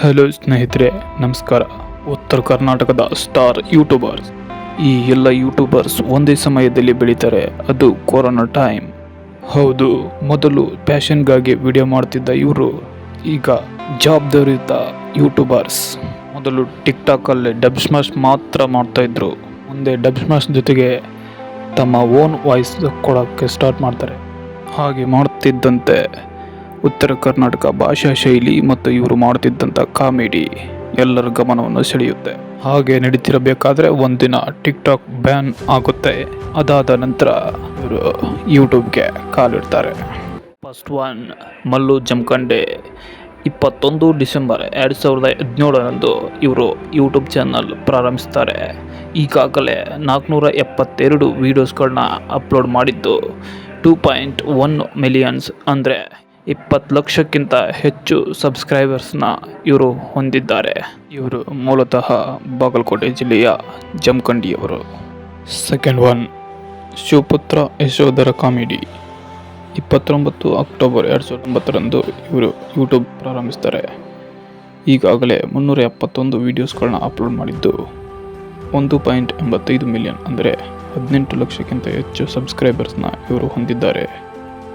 Hello ಸ್ನೇಹಿತರೆ, ನಮಸ್ಕಾರ. ಉತ್ತರ ಕರ್ನಾಟಕದ ಸ್ಟಾರ್ ಯೂಟ್ಯೂಬರ್ಸ್. ಈ ಎಲ್ಲ ಯೂಟ್ಯೂಬರ್ಸ್ ಒಂದೇ ಸಮಯದಲ್ಲಿ ಬೆಳೀತಾರೆ, ಅದು ಕೊರೋನಾ ಟೈಮ್. ಹೌದು, ಮೊದಲು ಪ್ಯಾಷನ್ಗಾಗಿ ವಿಡಿಯೋ ಮಾಡ್ತಿದ್ದ ಇವರು, ಈಗ ಜವಾಬ್ದಾರಿಯುತ ಯೂಟ್ಯೂಬರ್ಸ್. ಮೊದಲು ಟಿಕ್ ಟಾಕಲ್ಲಿ ಡಬ್ ಸ್ಮಾಶ್ ಮಾತ್ರ ಮಾಡ್ತಾಯಿದ್ರು ಮುಂದೆ ಡಬ್ ಸ್ಮಾಶ್ ಜೊತೆಗೆ ತಮ್ಮ ಓನ್ ವಾಯ್ಸ್ ಕೊಡೋಕ್ಕೆ ಸ್ಟಾರ್ಟ್ ಮಾಡ್ತಾರೆ. ಹಾಗೆ ಮಾಡ್ತಿದ್ದಂತೆ ಉತ್ತರ ಕರ್ನಾಟಕ ಭಾಷಾ ಶೈಲಿ ಮತ್ತು ಇವರು ಮಾಡುತ್ತಿದ್ದಂಥ ಕಾಮಿಡಿ ಎಲ್ಲರ ಗಮನವನ್ನು ಸೆಳೆಯುತ್ತೆ. ಹಾಗೆ ನಡೀತಿರಬೇಕಾದ್ರೆ ಒಂದಿನ ಟಿಕ್ ಟಾಕ್ ಬ್ಯಾನ್ ಆಗುತ್ತೆ. ಅದಾದ ನಂತರ ಇವರು ಯೂಟ್ಯೂಬ್ಗೆ ಕಾಲಿಡ್ತಾರೆ. First one, Mallu Jamakhande. ಇಪ್ಪತ್ತೊಂದು ಡಿಸೆಂಬರ್ ಎರಡು ಸಾವಿರದ ಹದಿನೇಳರಂದು ಇವರು ಯೂಟ್ಯೂಬ್ ಚಾನಲ್ ಪ್ರಾರಂಭಿಸ್ತಾರೆ. ಈಗಾಗಲೇ ನಾಲ್ಕುನೂರ ಎಪ್ಪತ್ತೆರಡು ವೀಡಿಯೋಸ್ಗಳನ್ನ ಅಪ್ಲೋಡ್ ಮಾಡಿದ್ದು ಟೂ ಪಾಯಿಂಟ್ ಒನ್ ಮಿಲಿಯನ್ಸ್ ಅಂದರೆ ಇಪ್ಪತ್ತು ಲಕ್ಷಕ್ಕಿಂತ ಹೆಚ್ಚು ಸಬ್ಸ್ಕ್ರೈಬರ್ಸ್ನ ಇವರು ಹೊಂದಿದ್ದಾರೆ. ಇವರು ಮೂಲತಃ ಬಾಗಲಕೋಟೆ ಜಿಲ್ಲೆಯ ಜಮಖಂಡಿಯವರು. Second one Shivaputra Yashodhara comedy. ಇಪ್ಪತ್ತೊಂಬತ್ತು ಅಕ್ಟೋಬರ್ ಎರಡು ಸಾವಿರದ ಒಂಬತ್ತರಂದು ಇವರು ಯೂಟ್ಯೂಬ್ ಪ್ರಾರಂಭಿಸ್ತಾರೆ. ಈಗಾಗಲೇ ಮುನ್ನೂರ ಎಪ್ಪತ್ತೊಂದು ವೀಡಿಯೋಸ್ಗಳನ್ನ ಅಪ್ಲೋಡ್ ಮಾಡಿದ್ದು ಒಂದು ಪಾಯಿಂಟ್ ಎಂಬತ್ತೈದು ಮಿಲಿಯನ್ ಅಂದರೆ ಹದಿನೆಂಟು ಲಕ್ಷಕ್ಕಿಂತ ಹೆಚ್ಚು ಸಬ್ಸ್ಕ್ರೈಬರ್ಸ್ನ ಇವರು ಹೊಂದಿದ್ದಾರೆ.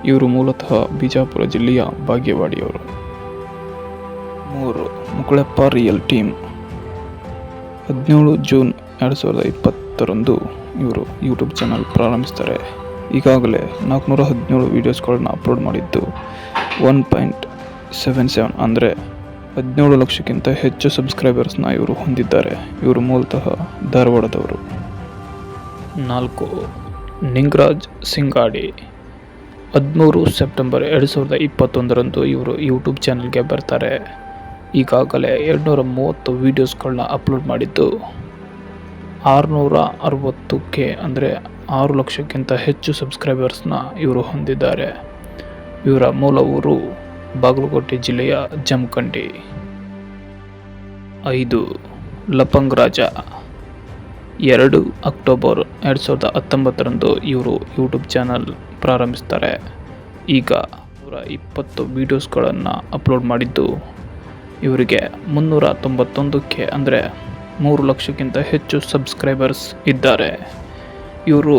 ಇವರು ಮೂಲತಃ ಬಿಜಾಪುರ ಜಿಲ್ಲೆಯ ಭಾಗ್ಯವಾಡಿಯವರು. ಮೂರು ಮುಕುಳಪ್ಪ ರಿಯಲ್ ಟೀಮ್ ಹದಿನೇಳು ಜೂನ್ ಎರಡು ಸಾವಿರದ ಇಪ್ಪತ್ತರಂದು ಇವರು ಯೂಟ್ಯೂಬ್ ಚಾನಲ್ ಪ್ರಾರಂಭಿಸ್ತಾರೆ. ಈಗಾಗಲೇ ನಾಲ್ಕುನೂರ ಹದಿನೇಳು ವೀಡಿಯೋಸ್ಗಳನ್ನ ಅಪ್ಲೋಡ್ ಮಾಡಿದ್ದು ಒನ್ ಪಾಯಿಂಟ್ ಸೆವೆನ್ ಸೆವೆನ್ ಅಂದರೆ ಹದಿನೇಳು ಲಕ್ಷಕ್ಕಿಂತ ಹೆಚ್ಚು ಸಬ್ಸ್ಕ್ರೈಬರ್ಸ್ನ ಇವರು ಹೊಂದಿದ್ದಾರೆ. ಇವರು ಮೂಲತಃ ಧಾರವಾಡದವರು. ನಾಲ್ಕು ನಿಂಗರಾಜ್ ಸಿಂಗಾಡಿ. ಹದಿಮೂರು ಸೆಪ್ಟೆಂಬರ್ ಎರಡು ಸಾವಿರದ ಇಪ್ಪತ್ತೊಂದರಂದು ಇವರು ಯೂಟ್ಯೂಬ್ ಚಾನಲ್ಗೆ ಬರ್ತಾರೆ. ಈಗಾಗಲೇ ಎರಡುನೂರ ಮೂವತ್ತು ವೀಡಿಯೋಸ್ಗಳನ್ನ ಅಪ್ಲೋಡ್ ಮಾಡಿದ್ದು. ಆರುನೂರ ಅರವತ್ತು ಕೆ ಅಂದರೆ ಆರು ಲಕ್ಷಕ್ಕಿಂತ ಹೆಚ್ಚು ಸಬ್ಸ್ಕ್ರೈಬರ್ಸ್ನ ಇವರು ಹೊಂದಿದ್ದಾರೆ. ಇವರ ಮೂಲ ಊರು ಬಾಗಲಕೋಟೆ ಜಿಲ್ಲೆಯ ಜಮಖಂಡಿ. ಐದು ಲಪಂಗ್ ರಾಜ ಎರಡು ಅಕ್ಟೋಬರ್ ಎರಡು ಸಾವಿರದ ಹತ್ತೊಂಬತ್ತರಂದು ಇವರು ಯೂಟ್ಯೂಬ್ ಚಾನಲ್ ಪ್ರಾರಂಭಿಸ್ತಾರೆ. ಈಗ ನೂರ ಇಪ್ಪತ್ತು ವೀಡಿಯೋಸ್ಗಳನ್ನು ಅಪ್ಲೋಡ್ ಮಾಡಿದ್ದು ಇವರಿಗೆ ಮುನ್ನೂರ ತೊಂಬತ್ತೊಂದಕ್ಕೆ ಅಂದರೆ ಮೂರು ಲಕ್ಷಕ್ಕಿಂತ ಹೆಚ್ಚು ಸಬ್ಸ್ಕ್ರೈಬರ್ಸ್ ಇದ್ದಾರೆ. ಇವರು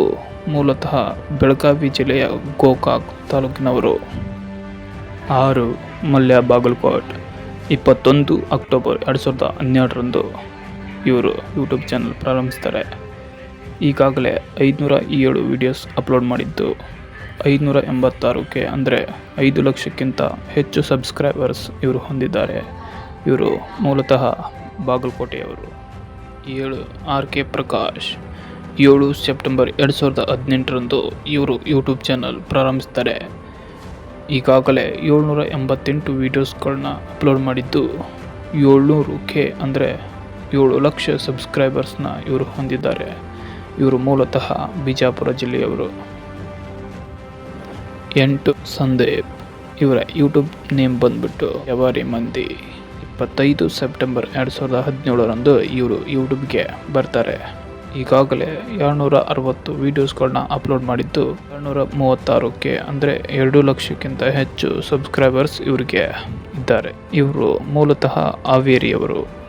ಮೂಲತಃ ಬೆಳಗಾವಿ ಜಿಲ್ಲೆಯ ಗೋಕಾಕ್ ತಾಲೂಕಿನವರು. ಆರು ಮಲ್ಯ ಬಾಗಲಕೋಟ್, ಇಪ್ಪತ್ತೊಂದು ಅಕ್ಟೋಬರ್ ಎರಡು ಸಾವಿರದ ಹನ್ನೆರಡರಂದು ಇವರು ಯೂಟ್ಯೂಬ್ ಚಾನಲ್ ಪ್ರಾರಂಭಿಸ್ತಾರೆ. ಈಗಾಗಲೇ ಐದುನೂರ ಏಳು ವೀಡಿಯೋಸ್ ಅಪ್ಲೋಡ್ ಮಾಡಿದ್ದು. ಐದುನೂರ ಎಂಬತ್ತಾರಕ್ಕೆ ಅಂದರೆ ಐದು ಲಕ್ಷಕ್ಕಿಂತ ಹೆಚ್ಚು ಸಬ್ಸ್ಕ್ರೈಬರ್ಸ್ ಇವರು ಹೊಂದಿದ್ದಾರೆ. ಇವರು ಮೂಲತಃ ಬಾಗಲಕೋಟೆಯವರು. ಏಳು ಆರ್ ಕೆ ಪ್ರಕಾಶ್, ಏಳು ಸೆಪ್ಟೆಂಬರ್ ಎರಡು ಸಾವಿರದ ಹದಿನೆಂಟರಂದು ಇವರು ಯೂಟ್ಯೂಬ್ ಚಾನಲ್ ಪ್ರಾರಂಭಿಸ್ತಾರೆ. ಈಗಾಗಲೇ ಏಳ್ನೂರ ಎಂಬತ್ತೆಂಟು ವೀಡಿಯೋಸ್ಗಳನ್ನ ಅಪ್ಲೋಡ್ ಮಾಡಿದ್ದು. ಏಳ್ನೂರು ಕೆ ಅಂದರೆ ಏಳು ಲಕ್ಷ ಸಬ್ಸ್ಕ್ರೈಬರ್ಸ್ನ ಇವರು ಹೊಂದಿದ್ದಾರೆ. ಇವರು ಮೂಲತಃ ಬಿಜಾಪುರ ಜಿಲ್ಲೆಯವರು. ಎಂಟು ಸಂದೀಪ್ ಇವರ ಯೂಟ್ಯೂಬ್ ನೇಮ್ ಬಂದ್ಬಿಟ್ಟು ಯವಾರಿ ಮಂದಿ. ಇಪ್ಪತ್ತೈದು ಸೆಪ್ಟೆಂಬರ್ ಎರಡು ಸಾವಿರದ ಹದಿನೇಳರಂದು ಇವರು ಯೂಟ್ಯೂಬ್ಗೆ ಬರ್ತಾರೆ. ಈಗಾಗಲೇ ಏಳ್ನೂರ ಅರವತ್ತು ವೀಡಿಯೋಸ್ಗಳನ್ನ ಅಪ್ಲೋಡ್ ಮಾಡಿದ್ದು ಏಳ್ನೂರ ಮೂವತ್ತಾರಕ್ಕೆ ಅಂದರೆ ಎರಡು ಲಕ್ಷಕ್ಕಿಂತ ಹೆಚ್ಚು ಸಬ್ಸ್ಕ್ರೈಬರ್ಸ್ ಇವರಿಗೆ ಇದ್ದಾರೆ. ಇವರು ಮೂಲತಃ ಹಾವೇರಿಯವರು.